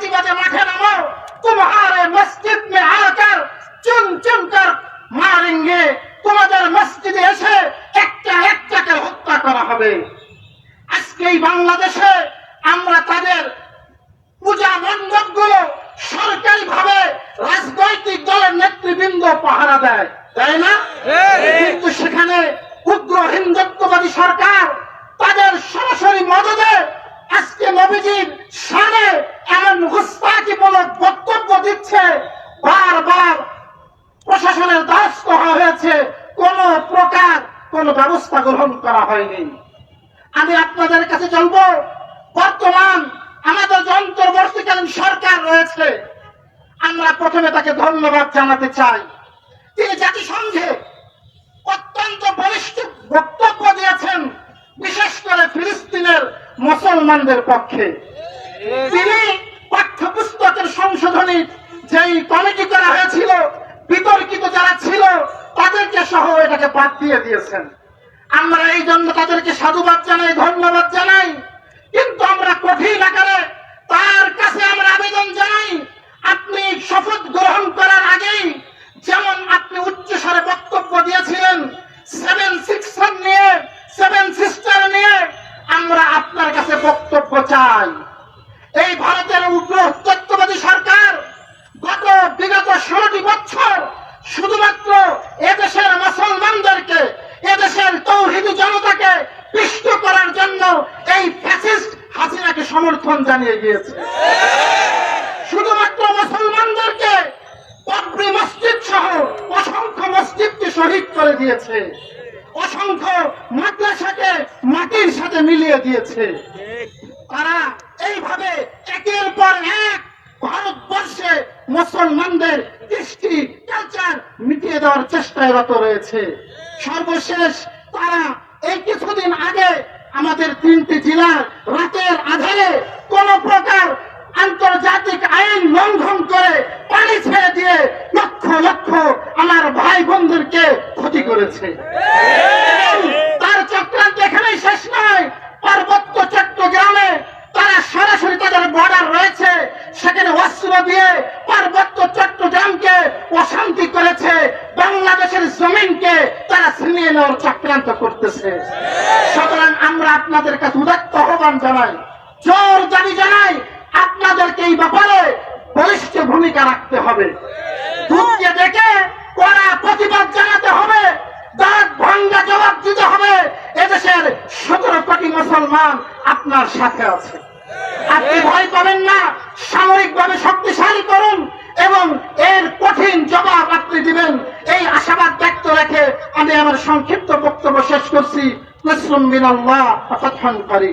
প্রতিবাদে মাঠে নামো। তোমারে মসজিদ মে আকার চুন চুন কর মারেঙ্গে। তোমাদের মসজিদে এসে একটা একটাকে হত্যা করা হবে। আজকে এই বাংলাদেশে আমরা তাদের পূজা মণ্ডপগুলো সরকারি ভাবে রাজনৈতিক দলের নেতৃবৃন্দ পাহারা দেয় তাই না? কিন্তু সেখানে উগ্র হিন্দুত্ববাদী সরকার তাদের সরাসরি মদদে বারবার প্রশাসনের দাস করা হয়েছে। কোন প্রকার কোন ব্যবস্থা গ্রহণ করা হয়নি। আমি আপনাদের কাছে চলবো বর্তমান আমাদের যে অন্তর্বর্তীকালীন সরকার রয়েছে। আমরা প্রথমে তাকে ধন্যবাদ জানাতে চাই। তিনি জাতিসংঘে অত্যন্ত বলিষ্ঠ বক্তব্য দিয়েছেন, বিশেষ করে ফিলিস্তিনের মুসলমানদের পক্ষে। তিনি পাঠ্যপুস্তকের সংশোধনী যেই কমিটি করা হয়েছিল, বিতর্কিত যারা ছিল, তাদেরকে সহ এটাকে বাদ দিয়ে দিয়েছেন। আমরা এই জন্য তাদেরকে সাধুবাদ জানাই, ধন্যবাদ জানাই। কিন্তু আমরা কঠিন আকারে তার কাছে আমরা আবেদন জানাই, আপনি শপথ গ্রহণ করার আগেই যেমন আপনি উচ্চস্বরে বক্তব্য দিয়েছিলেন সেভেন সিক্সার নিয়ে সেভেন সিস্টার নিয়ে আমরা আপনার কাছে বক্তব্য চাই। এই ভারতের উগ্র ষোলোটি বছর শুধুমাত্র এদেশের মুসলমানদেরকে, এদেশের তৌহিদি জনতাকে পিষ্ট করার জন্য এই ফ্যাসিস্ট হাসিনাকে সমর্থন জানিয়ে গিয়েছে। শুধুমাত্র মুসলমানদেরকে বাবরি মসজিদ সহ অসংখ্য মসজিদকে শহীদ করে দিয়েছে। অসংখ্য মাদ্রাসাকে মাটির সাথে মিলিয়ে দিয়েছে। তারা এইভাবে একের পর এক ভারতবর্ষে মুসলমানদের কৃষ্টি, কালচার মিটিয়ে দেওয়ার চেষ্টায় রত রয়েছে। সর্বশেষ তারা এই কিছুদিন আগে আমাদের তিনটি জেলার রাতের আধারে কোন প্রকার আন্তর্জাতিক আইন লঙ্ঘন করে পানি ছেড়ে দিয়ে লক্ষ লক্ষ আমার ভাই বোনদেরকে ক্ষতি করেছে তার চক্রান্ত এখানেই শেষ নয় পার্বত্য চট্টগ্রামে তারা সরাসরি তাদের বর্ডার রয়েছে সেখানে অস্ত্র দিয়ে পার্বত্য চট্টগ্রামকে অশান্তি করেছে বাংলাদেশের জমিনকে তারা ছিনিয়ে নেওয়ার চক্রান্ত করতেছে। সুতরাং আমরা আপনাদের কাছে উদাত্ত আহ্বান জানাই, জোর দাবি জানাই, আপনাদেরকে এই ব্যাপারে বলিষ্ঠ ভূমিকা রাখতে হবে। দুধকে ডেকে কড়া প্রতিবাদ জানাতে হবে দাঁত ভাঙ্গা জবাব দিতে হবে। এদেশের সতেরো কোটি মুসলমান আপনার সাথে আছে। আপনি ভয় পাবেন না সামরিক ভাবে শক্তিশালী করুন এবং এর কঠিন জবাব আপনি দিবেন এই আশাবাদ ব্যক্ত রেখে আমি আমার সংক্ষিপ্ত বক্তব্য শেষ করছি। মুসলিম বিনাল্লাহ আল্লাহ করি